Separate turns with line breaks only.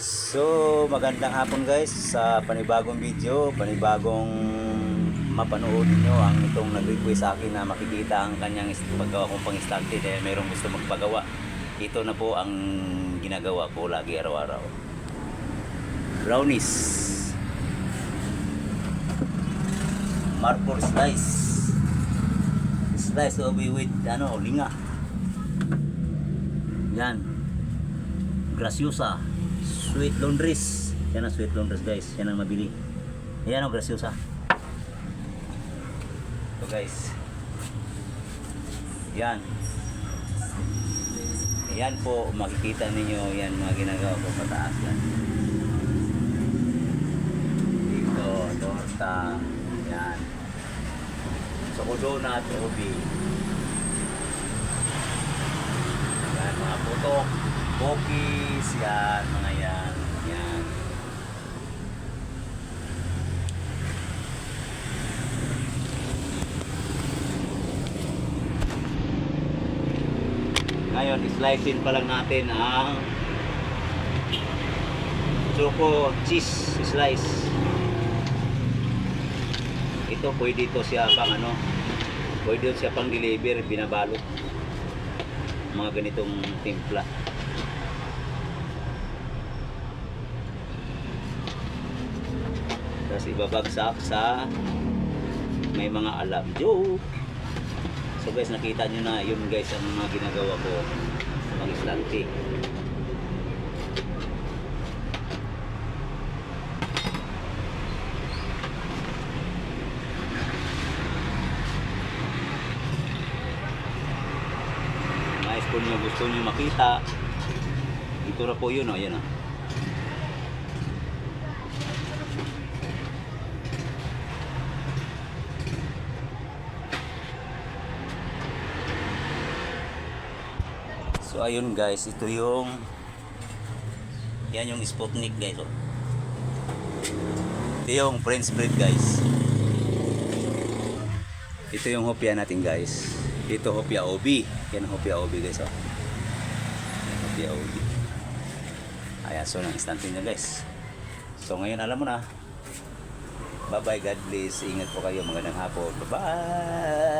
So, magandang hapon guys sa panibagong video, panibagong mapanood niyo ang itong nag-request sa akin na makikita ang kanyang paggawa kong pang-istante dahil mayroong gusto magpagawa. Ito na po ang ginagawa ko lagi araw-araw. Brownies. Marble slice. Slice of with ano, linga. Yan. Graciosa. Sweet laundries. Yan ang sweet laundries guys. Yan ang mabili. Yan ang graciosa. So guys. Yan. Yan po, makikita ninyo yan mga ginagawa ko pataas yan. Dito, torta. Yan. So, donut, ubi. Yan, mga putok, cookies, yan, mga yan, yan. Ngayon, slicein pa lang natin ang choco cheese slice. Ito, pwede ito siya pang ano, pwede siya pang deliver, binabalot mga ganitong timpla. Tapos ibabagsak sa may mga alam joke. So guys, nakita nyo na yun guys ang mga ginagawa ko pang istante. Nais po nyo gusto nyo makita. Ito na po yun, o. Yan, o. So ayun guys, ito yung yan yung Sputnik guys. Oh. Ito yung French bread guys. Ito yung hopya natin guys. Ito hopya OB. Yan hopya OB guys. Oh. Yan, hopya OB. Ayan, so nang instante niya guys. So ngayon alam mo na. Bye bye, God bless. Ingat po kayo. Magandang hapon. Bye bye.